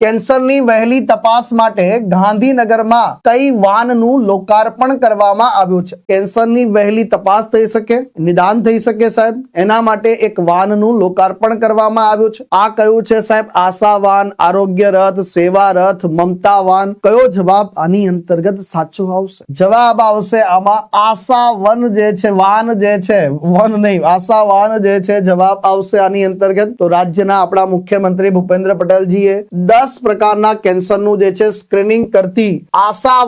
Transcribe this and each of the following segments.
કેન્સરની વહેલી તપાસ માટે ગાંધીનગરમાં કઈ વાનનું લોકાર્પણ કરવામાં આવ્યું છે? કેન્સરની વહેલી તપાસ થઈ શકે, નિદાન થઈ શકે સાહેબ. એના માટે એક વાનનું લોકાર્પણ કરવામાં આવ્યું છે. આ કયું છે સાહેબ? આશા વાન, આરોગ્ય રથ, સેવા રથ, મમતા વાન. કયો જવાબ આની અંતર્ગત સાચો આવશે? જવાબ આવશે આમાં આશા વન જે છે, વાન જે છે, વન નહીં, આશા વાન જે છે, જવાબ આવશે આની અંતર્ગત. તો રાજ્યના આપણા મુખ્યમંત્રી ભૂપેન્દ્ર પટેલજીએ દસ પ્રકારના કેન્સરનું જે છે સ્ક્રીનિંગ કરતી આશા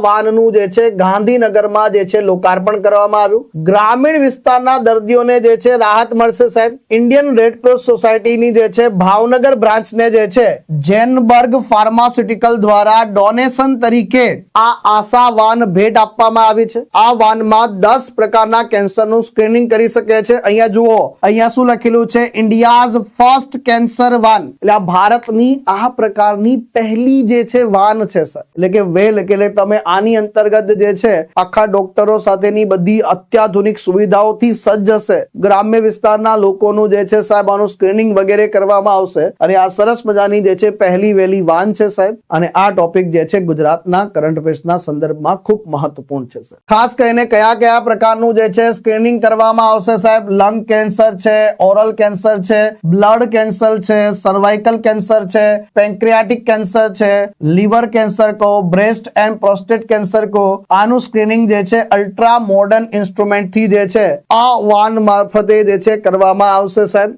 જે છે ગાંધીનગરમાં જે છે લોકાર્પણ કરવામાં આવ્યું. ગ્રામીણ વિસ્તારના દર્દીઓને જે છે રાહત મળશે સાહેબ. ઇન્ડિયન રેડ સોસાયટીની જે છે ભાવનગર બ્રાન્ચને જે છે જેનબર્ગ ફાર્માસ્યુટિકલ દ્વારા ડોનેશન તરીકે આ આશા વાન ભેટ આપવામાં આવી છે. આ વાનમાં દસ પ્રકારના કેન્સરનું સ્ક્રીનિંગ કરી શકે છે. અહીંયા જુઓ, અહીંયા શું લખેલું છે? India's first cancer van. એટલે ભારતની આ પ્રકારની પહેલી જે છે વાન છે, સર. એટલે કે વેલ, એટલે તમે આની અંતર્ગત જે છે, આખા ડોક્ટરો સાથેની બધી અત્યાધુનિક સુવિધાઓથી સજ્જ હશે. ગ્રામ્ય વિસ્તારના લોકોનું જે છે, સાહેબ, આનું સ્ક્રીનિંગ વગેરે કરવામાં આવશે. અને આ સરસ મજાની જે છે, પહેલી વહેલી વાન છે, સાહેબ. અને આ ટોપિક જે છે, ગુજરાતના કરંટ અફેર્સના સંદર્ભમાં ખૂબ મહત્વપૂર્ણ છે, સર. ખાસ કરીને કયા કયા પ્રકારનું જે છે, સ્ક્રીનિંગ કરવામાં આવશે, સાહેબ? લંગ કેન્સર છે, ઓરલ કેન્સર છે, બ્લડ કેન્સર છે, સર્વાઇકલ કેન્સર છે, પેન્ક્રિયાટિક કેન્સર છે, લીવર કેન્સર કહો, બ્રેસ્ટ એન્ડ પ્રોસ્ટેટ કેન્સર કહો, આનું સ્ક્રીનિંગ જે છે અલ્ટ્રા મોડર્ન ઇન્સ્ટ્રુમેન્ટથી જે છે, આ વાન મારફતે જે છે કરવામાં આવશે સાહેબ.